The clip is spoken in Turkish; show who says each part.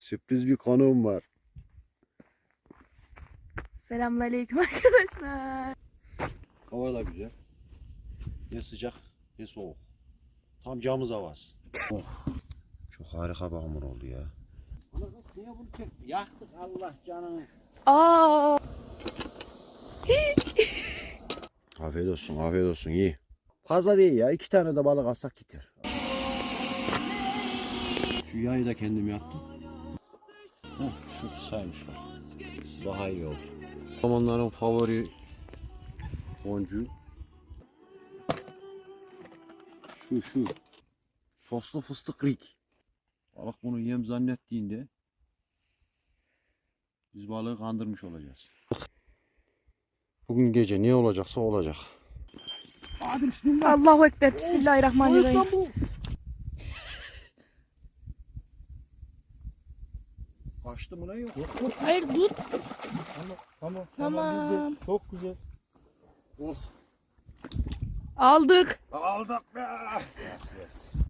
Speaker 1: Sürpriz bir konuğum var.
Speaker 2: Selamünaleyküm arkadaşlar.
Speaker 1: Hava da güzel. Ne sıcak ne soğuk. Tam camız havası. oh. Çok harika bir hamur oldu ya. Niye bunu çek? Yaktık Allah canını.
Speaker 2: Aa,
Speaker 1: Afiyet olsun, afiyet olsun. iyi. Fazla değil ya. iki tane de balık alsak gider. Şu yayı da kendim yaptım. Heh, şu kısaymış bak. Daha iyi oldu. Zamanların favori boncuğu. Şu şu. Soslu fıstık rik. Balık bunu yem zannettiğinde biz balığı kandırmış olacağız. Bugün gece ne olacaksa olacak. Hadi bismillah.
Speaker 2: Allahu Ekber. Bismillahirrahmanirrahim.
Speaker 1: Kaçtı mı ne yok?
Speaker 2: Hayır dur.
Speaker 3: Tamam.
Speaker 2: Tamam.
Speaker 3: güzel, Çok güzel.
Speaker 1: Oh.
Speaker 2: Aldık.
Speaker 1: Aldık be. Yes, yes.